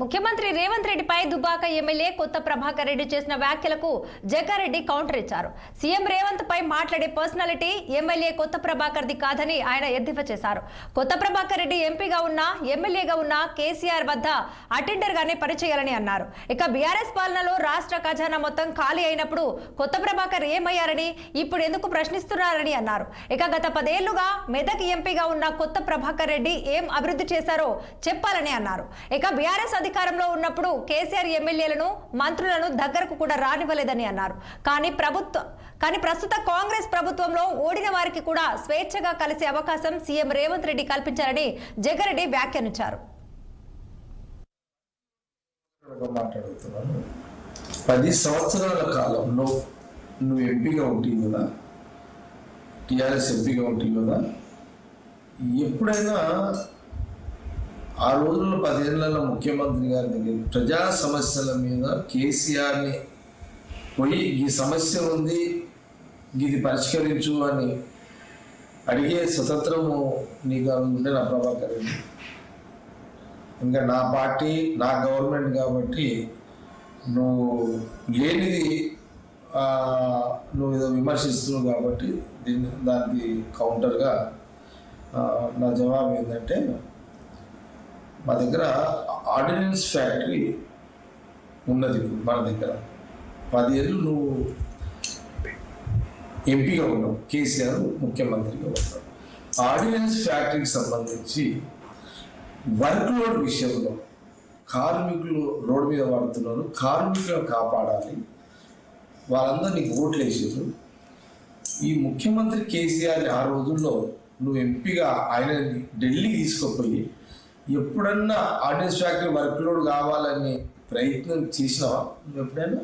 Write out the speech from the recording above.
ముఖ్యమంత్రి రేవంత్ రెడ్డిపై దుబాక ఎమ్మెల్యే కొత్త ప్రభాకర్ రెడ్డి చేసిన వ్యాఖ్యలకు జగ్గారెడ్డి కౌంటర్ ఇచ్చారు. సీఎం రేవంత్ పై మాట్లాడే పర్సనాలిటీ ఎమ్మెల్యే కొత్త ప్రభాకర్ ది కాదని ఆయన ఎద్దేవా చేశారు. కొత్త ప్రభాకర్ రెడ్డి ఎంపీగా ఉన్నా ఎమ్మెల్యేగా ఉన్నా కేసీఆర్ వద్ద అటెండర్ గానే పనిచేయాలని అన్నారు. ఇక బీఆర్ఎస్ పాలనలో రాష్ట్ర ఖజానా మొత్తం ఖాళీ అయినప్పుడు కొత్త ప్రభాకర్ ఏమయ్యారని ఇప్పుడు ఎందుకు ప్రశ్నిస్తున్నారని అన్నారు. ఇక గత పదేళ్ళుగా మెదక్ ఎంపీగా ఉన్న కొత్త ప్రభాకర్ రెడ్డి ఏం అభివృద్ధి చేశారో చెప్పాలని అన్నారు. ఇక బీఆర్ఎస్ అధికారులు అధికారంలో ఉన్నప్పుడు కేసీఆర్ ఎమ్మెల్యేలను మంత్రులను దగ్గరకు కూడా రానివ్వలేదని అన్నారు. కానీ ప్రభుత్వ కానీ ప్రస్తుత కాంగ్రెస్ ప్రభుత్వంలో ఓడిన వారికి కూడా స్వేచ్ఛగా కలిసే అవకాశం సీఎం రేవంత్ రెడ్డి కల్పించారని జగ్గారెడ్డి వ్యాఖ్యానించారు. పది సంవత్సరాల కాలంలో నువ్వు ఎంపీగా ఉంటుంది కదా? టీఆర్ఎస్ ఎంపీగా ఉంటుంది కదా? ఎప్పుడైనా ఆ రోజుల్లో పదేళ్ళలో ముఖ్యమంత్రి గారి దగ్గర ప్రజా సమస్యల మీద కేసీఆర్ని పోయి ఈ సమస్య ఉంది ఇది పరిష్కరించు అని అడిగే స్వతంత్రము నీకు ఉండే నా ప్రభాకర్ రెడ్డి. ఇంకా నా పార్టీ నా గవర్నమెంట్ కాబట్టి నువ్వు లేనిది నువ్వు ఏదో విమర్శిస్తున్నావు కాబట్టి దీన్ని దానికి కౌంటర్గా నా జవాబు ఏంటంటే మా దగ్గర ఆర్డినెన్స్ ఫ్యాక్టరీ ఉన్నది మన దగ్గర. పదేళ్ళు నువ్వు ఎంపీగా ఉన్నావు కేసీఆర్ ముఖ్యమంత్రిగా ఉన్నావు. ఆర్డినెన్స్ ఫ్యాక్టరీకి సంబంధించి వర్క్ లోడ్ విషయంలో కార్మికులు రోడ్డు మీద పడుతున్నారు కార్మికులను కాపాడాలి. వాళ్ళందరూ నీకు ఓట్లు వేసారు ఈ ముఖ్యమంత్రి కేసీఆర్ని ఆ రోజుల్లో నువ్వు ఎంపీగా ఆయన ఢిల్లీ తీసుకుపోయి ఎప్పుడన్నా ఆర్డినెన్స్ ఫ్యాక్టరీ వర్క్ లోడ్ కావాలని ప్రయత్నం చేసినావా? నువ్వు ఎప్పుడైనా?